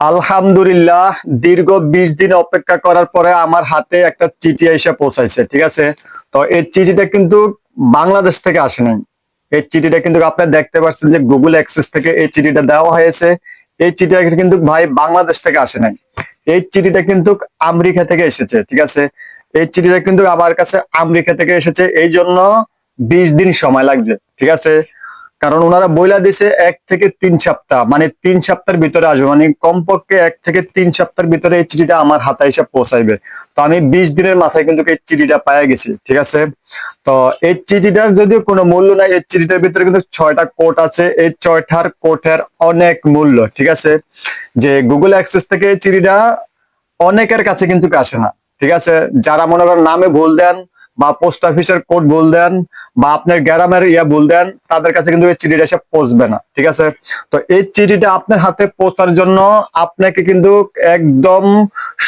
আলহামদুলিল্লাহ, দীর্ঘ বিশ দিন অপেক্ষা করার পরে আমার হাতে একটা চিঠি এসে পৌঁছাইছে, ঠিক আছে? তো এই চিঠিটা কিন্তু বাংলাদেশ থেকে আসে নাই। এই চিঠিটা কিন্তু আপনারা দেখতে পাচ্ছেন যে গুগল অ্যাক্সেস থেকে এই চিঠিটা দেওয়া হয়েছে। এই চিঠিটা কিন্তু ভাই বাংলাদেশ থেকে আসে নাই। এই চিঠিটা কিন্তু আমেরিকা থেকে এসেছে, ঠিক আছে? এই চিঠিটা কিন্তু আমার কাছে আমেরিকা থেকে এসেছে। এই জন্য বিশ দিন সময় লাগছে, ঠিক আছে? কারণ ওনারা বইলা দিছে এক থেকে তিন সপ্তাহ মানে তিন সপ্তাহের ভিতরে আসবে মানে কমপক্ষে এক থেকে তিন সপ্তাহের ভিতরে এই চিঠিটা আমার হাতে এসে পৌঁছাইবে। তো আমি বিশ দিনের মাথায় কিন্তু এই চিঠিটা পাই গেছি, ঠিক আছে? তো এই চিঠিটার যদিও কোনো মূল্য নাই, এই চিঠিটার ভিতরে কিন্তু ছয়টা কোট আছে, এই ছয়টার কোটের অনেক মূল্য, ঠিক আছে? যে গুগল অ্যাক্সেস থেকে এই চিঠিটা অনেকের কাছে কিন্তু আসে না, ঠিক আছে? যারা মনে করেন নামে ভুল দেন বা পোস্ট অফিসের কোড ভুল দেন বা আপনার গ্রামের ইয়া ভুল দেন, তাদের কাছে কিন্তু এই চিঠিটা এসে পৌঁছবে না, ঠিক আছে? তো এই চিঠিটা আপনার হাতে পৌঁছার জন্য আপনাকে কিন্তু একদম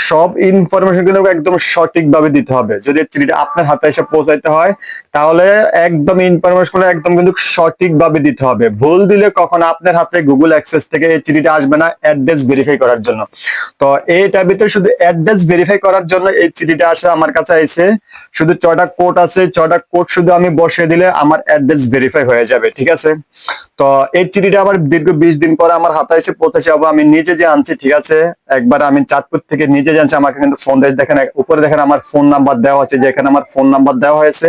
সব ইনফরমেশন কিন্তু একদম সঠিকভাবে দিতে হবে। যদি এই চিঠিটা আপনার হাতে এসে পৌঁছাইতে হয়, তাহলে একদম ইনফরমেশন একদম কিন্তু সঠিকভাবে দিতে হবে। ভুল দিলে কখন আপনার হাতে গুগল অ্যাক্সেস থেকে এই চিঠিটা আসবে না অ্যাড্রেস ভেরিফাই করার জন্য। তো এইটার ভিতরে শুধু অ্যাড্রেস ভেরিফাই করার জন্য এই চিঠিটা আসে আমার কাছে এসে, শুধু ছয়টা কোড আছে, ছয়টা কোড শুধু আমি বসিয়ে দিলে আমার অ্যাড্রেস ভেরিফাই হয়ে যাবে, ঠিক আছে? তো এই চিঠিটা আবার দীর্ঘ বিশ দিন পরে আমার হাতে এসে পৌঁছেছে, আবার আমি নিজে যে আনছি, ঠিক আছে? একবার আমি চাঁদপুর থেকে নিজে জানছি আমাকে কিন্তু ফোন দিয়ে, দেখেন, উপরে দেখেন আমার ফোন নাম্বার দেওয়া আছে যেখানে আমার ফোন নাম্বার দেওয়া হয়েছে।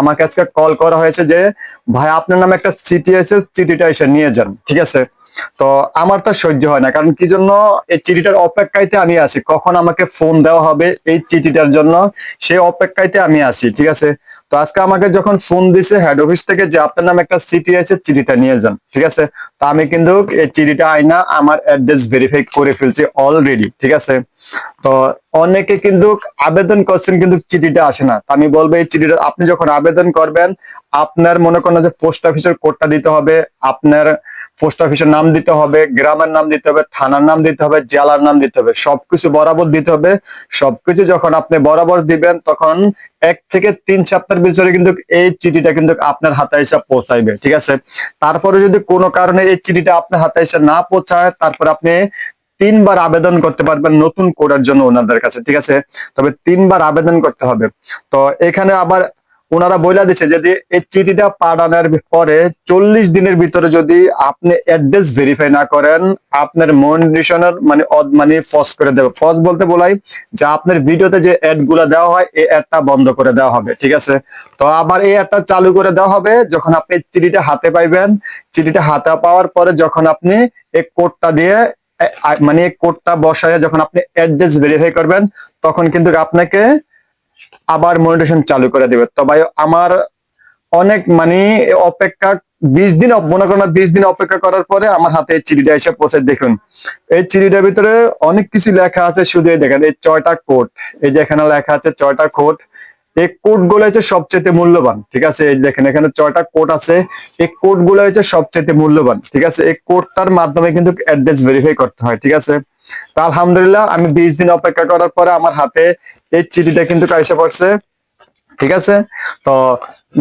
আমাকে আজকে কল করা হয়েছে যে, ভাই, আপনার নামে একটা চিঠি এসে চিঠিটা এসে নিয়ে যান, ঠিক আছে? তো আমার তো সহ্য হয় না, কারণ কি জন্য? এই চিঠিটার অপেক্ষাইতে আমি আছি। কখন আমাকে ফোন দেওয়া হবে এই চিঠিটার জন্য, সেই অপেক্ষাইতে আমি আছি, ঠিক আছে? তো আজকে আমাকে যখন ফোন দিছে হেড অফিস থেকে যে আপনার নামে একটা চিঠি আছে, চিঠিটা নিয়ে যান, ঠিক আছে? তো আমি কিন্তু এই চিঠিটা আইনা আমার অ্যাড্রেস ভেরিফাই করে ফেলছি অলরেডি ঠিক আছে? তো অনেকে কিন্তু আবেদন করছেন কিন্তু চিঠিটা আসে না। আমি বলব, এই চিঠিটা আপনি যখন আবেদন করবেন, আপনার মনে করেন যে পোস্ট অফিসের কোডটা দিতে হবে, আপনার পোস্ট অফিসের নাম দিতে হবে, গ্রামের নাম দিতে হবে, থানার নাম দিতে হবে, জেলার নাম দিতে হবে, সবকিছু বরাবর দিতে হবে। সবকিছু যখন আপনি বরাবর দিবেন, তখন এক থেকে তিন সপ্তাহের ভিতরে কিন্তু এই চিঠিটা কিন্তু আপনার হাতে এসে পৌঁছাইবে, ঠিক আছে? তারপরে যদি কোনো কারণে এই চিঠিটা আপনার হাতে এসে না পৌঁছায়, তারপর আপনি তিনবার আবেদন করতে পারবেন নতুন কোডের জন্য ওনাদের কাছে, ঠিক আছে? তবে তিনবার আবেদন করতে হবে। তো এখানে আবার ওনারা বইলা দিচ্ছে যদি এই চিঠিটা পাঠানোর পরে চল্লিশ দিনের ভিতরে যদি আপনি অ্যাড্রেস ভেরিফাই না করেন, আপনার মনিটেশনের মানে মানে ফস করে দেবে। ফস বলতে বলাই যে আপনার ভিডিওতে যে অ্যাডগুলা দেওয়া হয়, এই অ্যাডটা বন্ধ করে দেওয়া হবে, ঠিক আছে? তো আবার এই অ্যাডটা চালু করে দেওয়া হবে যখন আপনি চিঠিটা হাতে পাইবেন। চিঠিটা হাতে পাওয়ার পরে যখন আপনি এই কোডটা দিয়ে মানে কোডটা বসায় যখন আপনি অ্যাড্রেস ভেরিফাই করবেন, তখন কিন্তু আপনাকে আবার মনিটেশন চালু করে দেবে। তো ভাই, আমার অনেক মানে অপেক্ষা বিশ দিন মনে করেন বিশ দিন অপেক্ষা করার পরে আমার হাতে এই চিঠিটা এসে পৌঁছে দেখুন। এই চিঠিটার ভিতরে অনেক কিছু লেখা আছে, শুধু এই দেখেন, এই ছয়টা কোড। এই যে এখানে লেখা আছে ছয়টা কোড। এই কোডগুলো হচ্ছে সবচেয়ে মূল্যবান, ঠিক আছে? এই দেখেন, এখানে ছয়টা কোড আছে। এই কোডগুলো হচ্ছে সবচেয়ে মূল্যবান, ঠিক আছে? এই কোটটার মাধ্যমে কিন্তু অ্যাড্রেস ভেরিফাই করতে হয়, ঠিক আছে? তো আলহামদুলিল্লাহ, আমি বিশ দিন অপেক্ষা করার পরে আমার হাতে এই চিঠিটা কিন্তু এসে পড়ছে। ঠিক আছে? তো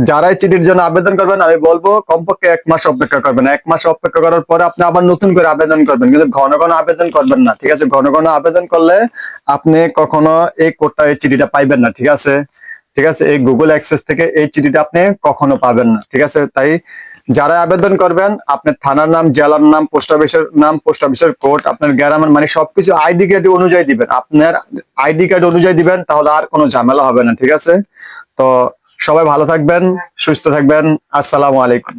যারা এই চিঠির জন্য আবেদন করবেন, আমি বলব, কমপক্ষে এক মাস অপেক্ষা করবেন। এক মাস অপেক্ষা করার পরে আপনি আবার নতুন করে আবেদন করবেন। কিন্তু ঘন ঘন আবেদন করবেন না, ঠিক আছে? ঘন ঘন আবেদন করলে আপনি কখনো এই কোডটা, এই চিঠিটা পাইবেন না, ঠিক আছে? ঠিক আছে? এই গুগল অ্যাক্সেস থেকে এই চিঠিটা আপনি কখনো পাবেন না, ঠিক আছে? তাই যারা আবেদন করবেন, আপনার থানার নাম, জেলার নাম, পোস্ট অফিসের নাম, পোস্ট অফিসের কোড, আপনার গ্রামের মানে সবকিছু আইডি কার্ড অনুযায়ী দিবেন। আপনার আইডি কার্ড অনুযায়ী দিবেন, তাহলে আর কোনো ঝামেলা হবে না, ঠিক আছে? তো সবাই ভালো থাকবেন, সুস্থ থাকবেন, আসসালামু আলাইকুম।